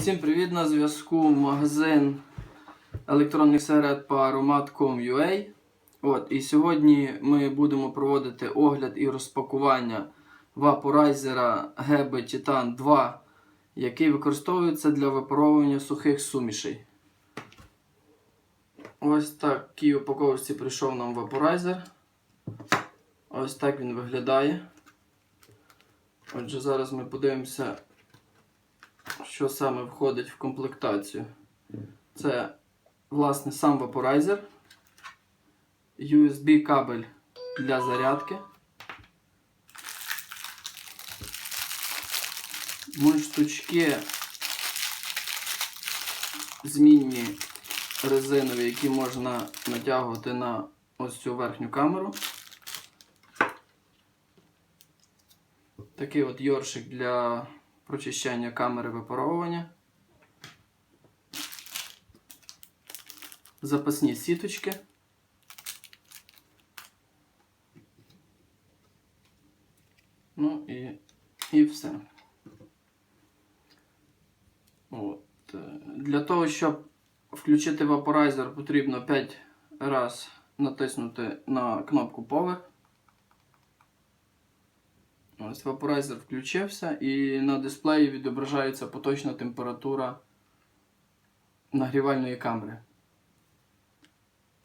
Всім привіт! На зв'язку магазин електронних сигарет по aromat.com.ua. От, і сьогодні ми будемо проводити огляд і розпакування вапорайзера GB Titan 2, який використовується для випаровування сухих сумішей. Ось такій упаковці прийшов нам вапорайзер. Ось так він виглядає. Отже, зараз ми подивимося що саме входить в комплектацію. Це, власне, сам вапорайзер, USB кабель для зарядки, мундштучки змінні резинові, які можна натягувати на ось цю верхню камеру. Такий от йоршик для прочищання камери випаровування. Запасні сіточки. Ну і, і все. От. е, Для того, щоб включити вапорайзер, потрібно 5 разів натиснути на кнопку Power. Ось вапорайзер включився і на дисплеї відображається поточна температура нагрівальної камери.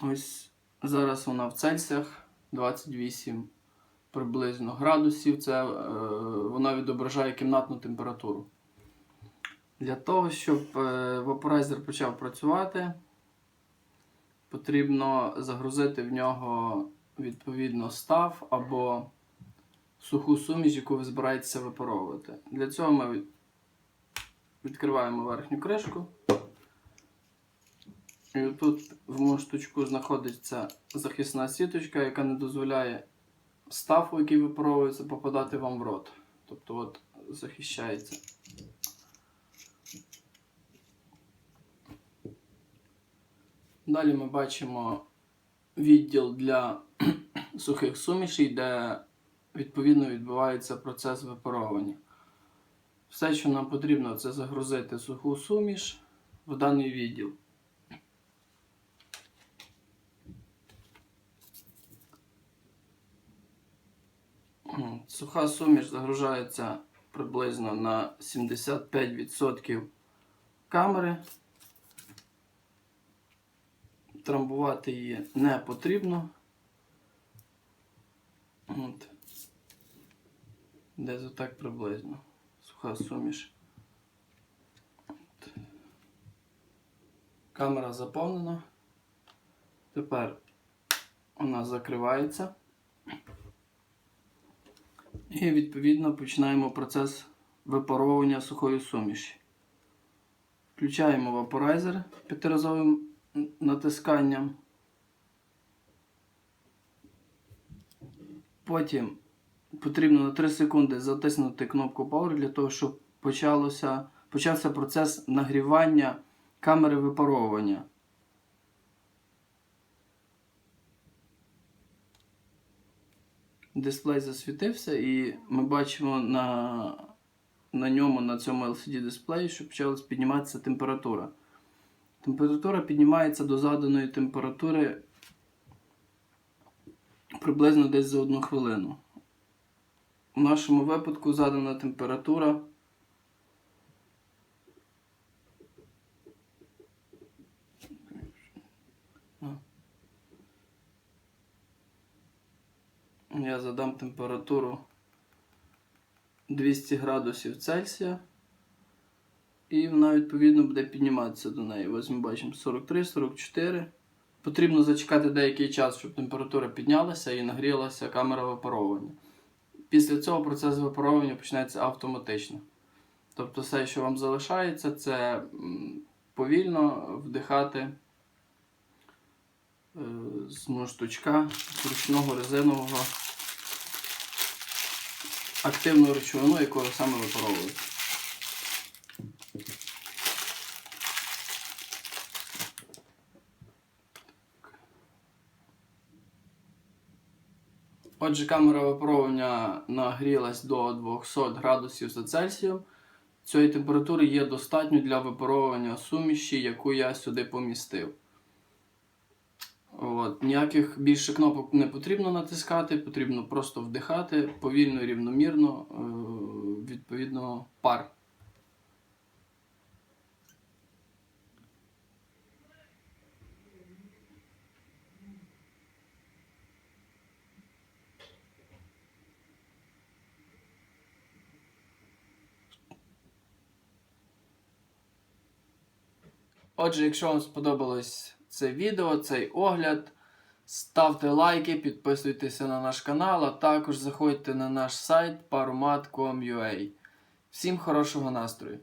Ось зараз вона в Цельсіях 28 приблизно градусів. Це е, вона відображає кімнатну температуру. Для того, щоб е, вапорайзер почав працювати, потрібно загрузити в нього відповідно став або суху суміш, яку ви збираєтеся випаровувати. Для цього ми відкриваємо верхню кришку. І тут в мундштучку знаходиться захисна сіточка, яка не дозволяє стафу, який випаровується, попадати вам в рот. Тобто от захищається. Далі ми бачимо відділ для сухих сумішей, де відповідно відбувається процес випаровування. Все, що нам потрібно, це загрузити суху суміш в даний відділ. Суха суміш загружається приблизно на 75% камери. Трамбувати її не потрібно. От. Десь отак приблизно. Суха суміш. Камера заповнена. Тепер вона закривається. І відповідно починаємо процес випаровування сухої суміші. Включаємо вапорайзер п'ятиразовим натисканням. Потім потрібно на 3 секунди затиснути кнопку Power для того, щоб почалося, почався процес нагрівання камери випаровування. Дисплей засвітився і ми бачимо на, на ньому, на цьому LCD дисплеї, що почалась підніматися температура. Температура піднімається до заданої температури приблизно десь за одну хвилину. У нашому випадку задана температура Я задам температуру 200 градусів Цельсія. І вона відповідно буде підніматися до неї. Ось ми бачимо 43-44. Потрібно зачекати деякий час, щоб температура піднялася і нагрілася камера випаровування. Після цього процес випаровування почнеться автоматично. Тобто все, що вам залишається, це повільно вдихати е, з мундштучка ручного резинового активну речовину, якою саме випаровується. Отже, камера випаровування нагрілась до 200 градусів за Цельсієм. цієї температури є достатньо для випаровування суміші, яку я сюди помістив. От, ніяких більше кнопок не потрібно натискати, потрібно просто вдихати повільно і рівномірно, е, відповідно, пар. Отже, якщо вам сподобалось це відео, цей огляд, ставте лайки, підписуйтеся на наш канал, а також заходьте на наш сайт parumat.com.ua. Всім хорошого настрою!